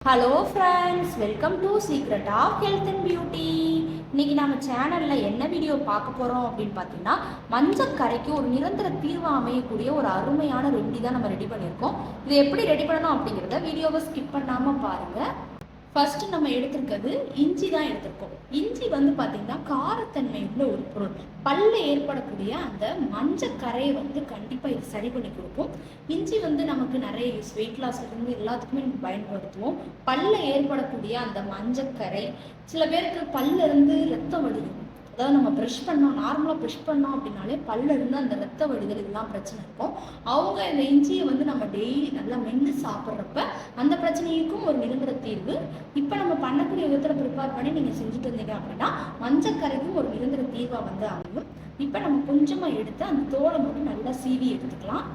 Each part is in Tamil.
Hello friends welcome to secret of health and beauty இன்னைக்கு நம்ம சேனலில் என்ன வீடியோ பார்க்க போகிறோம் அப்படின்னு பார்த்தீங்கன்னா மஞ்சக்கரைக்கு ஒரு நிரந்தர தீர்வு அமையக்கூடிய ஒரு அருமையான ரெமெடி தான் நம்ம ரெடி பண்ணியிருக்கோம். இது எப்படி ரெடி பண்ணணும் அப்படிங்கிறத வீடியோவை ஸ்கிப் பண்ணாமல் பாருங்கள் ஃபர்ஸ்ட் நம்ம எடுத்திருக்கிறது இஞ்சி தான் எடுத்திருக்கோம். இஞ்சி வந்து பார்த்தீங்கன்னா காரத்தன்மை உள்ள ஒரு பொருள். பல்ல ஏற்படக்கூடிய அந்த மஞ்சக்கரையை வந்து கண்டிப்பாக இது சரி பண்ணி கொடுக்கும். இஞ்சி வந்து நமக்கு நிறைய யூஸ் வெயிட் லாஸ் இருந்து எல்லாத்துக்குமே நம்ம பயன்படுத்துவோம். பல்ல ஏற்படக்கூடிய அந்த மஞ்சக்கரை சில பேருக்கு பல்ல இருந்து ரத்தம் வடியும். அதாவது நம்ம ப்ரெஷ் பண்ணோம் நார்மலாக ப்ரெஷ் பண்ணோம் அப்படின்னாலே பல்ல இருந்து அந்த ரத்த வடிதல் இதெல்லாம் பிரச்சனை இருக்கும். அவங்க இந்த இஞ்சியை வந்து நம்ம டெய்லி நல்லா மென்று சாப்பிட்றப்ப அந்த பிரச்சனைக்கும் ஒரு நிரந்தர தீர்வு. இப்போ நம்ம பண்ணக்கூடிய விதத்தில் ப்ரிப்பேர் பண்ணி நீங்கள் செஞ்சுட்டு வந்தீங்க அப்படின்னா மஞ்சக்கரைக்கும் ஒரு நிரந்தர தீர்வாக வந்து அமையும். இப்போ நம்ம கொஞ்சமாக எடுத்து அந்த தோலை மட்டும் நல்லா சீவி எடுத்துக்கலாம்.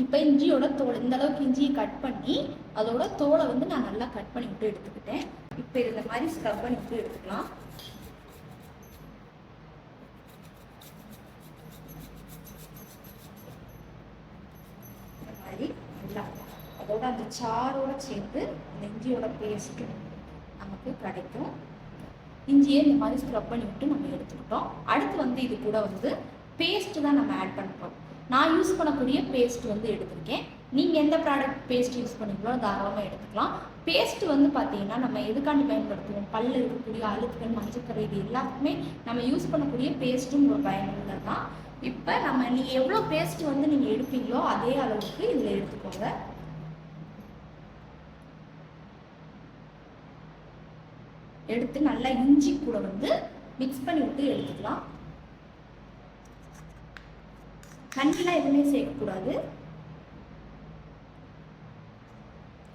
இப்போ இஞ்சியோட தோல் இந்த அளவுக்கு இஞ்சியை கட் பண்ணி அதோட தோலை வந்து நான் நல்லா கட் பண்ணி விட்டு எடுத்துக்கிட்டேன். இப்போ இந்த மாதிரி ஸ்க்ரப் பண்ணி விட்டு எடுத்துக்கலாம். இந்த மாதிரி நல்லா அதோட அந்த சாரோட சேர்த்து அந்த இஞ்சியோட பேஸ்ட்டு நமக்கு கிடைக்கும். இஞ்சியை இந்த மாதிரி ஸ்க்ரப் பண்ணி விட்டு நம்ம எடுத்துக்கிட்டோம். அடுத்து வந்து இது கூட வந்து பேஸ்ட் தான் நம்ம ஆட் பண்ணுறோம் நான் யூஸ் பண்ணக்கூடிய பேஸ்ட் வந்து எடுத்திருக்கேன். நீங்கள் எந்த ப்ராடக்ட் பேஸ்ட் யூஸ் பண்ணீங்களோ தாராளமாக எடுத்துக்கலாம். பேஸ்ட் வந்து பார்த்தீங்கன்னா நம்ம எதுக்காண்டி பயன்படுத்துவோம்? பல் இருக்கக்கூடிய அழுக்குகள் மஞ்சக்கரை இது எல்லாத்துக்குமே நம்ம யூஸ் பண்ணக்கூடிய பேஸ்ட்டும் ஒரு பயனுள்ளது தான். இப்போ நம்ம நீங்கள் எவ்வளோ பேஸ்ட் வந்து நீங்கள் எடுப்பீங்களோ அதே அளவுக்கு இதில் எடுத்துக்கோங்க. எடுத்து நல்லா இஞ்சி கூட வந்து மிக்ஸ் பண்ணி விட்டு எடுத்துக்கலாம். தண்ணிலாம் எதுவுமே சேர்க்கக்கூடாது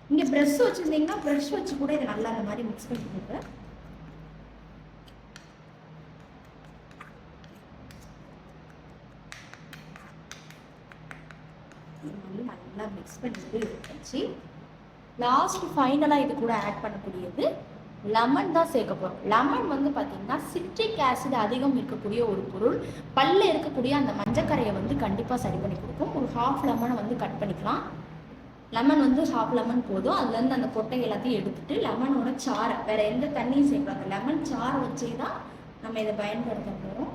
இங்கே ப்ரெஷ் வச்சுருந்தீங்கன்னா ப்ரெஷ் வச்சு கூட இதை நல்லா அந்த மாதிரி மிக்ஸ் பண்ணிக்கோங்க இது நல்லா மிக்ஸ் பண்ணிட்டு வச்சு லாஸ்ட் ஃபைனலாக இது கூட ஆட் பண்ணக்கூடியது லெமன் தான் சேர்க்க போகிறோம் லெமன் வந்து பார்த்திங்கன்னா சிட்ரிக் ஆசிட் அதிகம் இருக்கக்கூடிய ஒரு பொருள். பல்ல இருக்கக்கூடிய அந்த மஞ்சக்கரையை வந்து கண்டிப்பாக சரி பண்ணி கொடுக்கும். ஒரு ஹாஃப் லெமனை வந்து கட் பண்ணிக்கலாம். லெமன் வந்து ஹாஃப் லெமன் போதும். அதுலேருந்து அந்த கொட்டை எல்லாத்தையும் எடுத்துட்டு லெமனோட சாரை வேறு எந்த தண்ணியும் சேர்க்கக்கூடாது லெமன் சாரை வச்சே தான் நம்ம இதை பயன்படுத்த போகிறோம்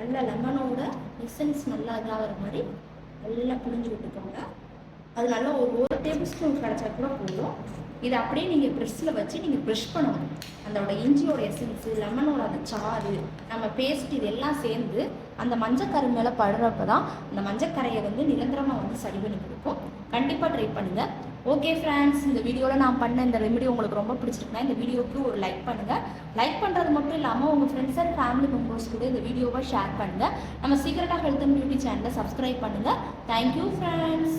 நல்லா லெமனோட எசன்ஸ் நல்லா இதாகிற மாதிரி நல்லா புழிஞ்சு விட்டுக்கோங்க. அது நல்லா ஒரு ஒரு டேபிள் ஸ்பூன் கிடச்சா கூட போதும். இதை அப்படியே நீங்கள் ப்ரெஷ்ஷில் வச்சு நீங்கள் ப்ரெஷ் பண்ணணும். அதோட இஞ்சியோட எசன்ஸு லெமனோட அந்த சாறு நம்ம பேஸ்ட் இது எல்லாம் சேர்ந்து அந்த மஞ்சக்கரை மேலே படுறப்ப தான் அந்த மஞ்சக்கரையை வந்து நிரந்தரமாக வந்து சரி பண்ணி கொடுக்கும். கண்டிப்பாக ட்ரை பண்ணுங்கள் ஓகே ஃப்ரெண்ட்ஸ் இந்த வீடியோவில் நான் பண்ண இந்த ரெமெடி உங்களுக்கு ரொம்ப பிடிச்சிருக்குன்னா இந்த வீடியோவுக்கு ஒரு லைக் பண்ணுங்கள் லைக் பண்ணுறது மட்டும் இல்லாமல் உங்கள் ஃப்ரெண்ட்ஸ் அண்ட் ஃபேமிலி மெம்பர்ஸ் கூட இந்த வீடியோவை ஷேர் பண்ணுங்கள் நம்ம சீக்கிரட்டாக ஹெல்த் அண்ட் பியூட்டி சேனலை சப்ஸ்கிரைப் பண்ணுங்கள் தேங்க்யூ ஃப்ரெண்ட்ஸ்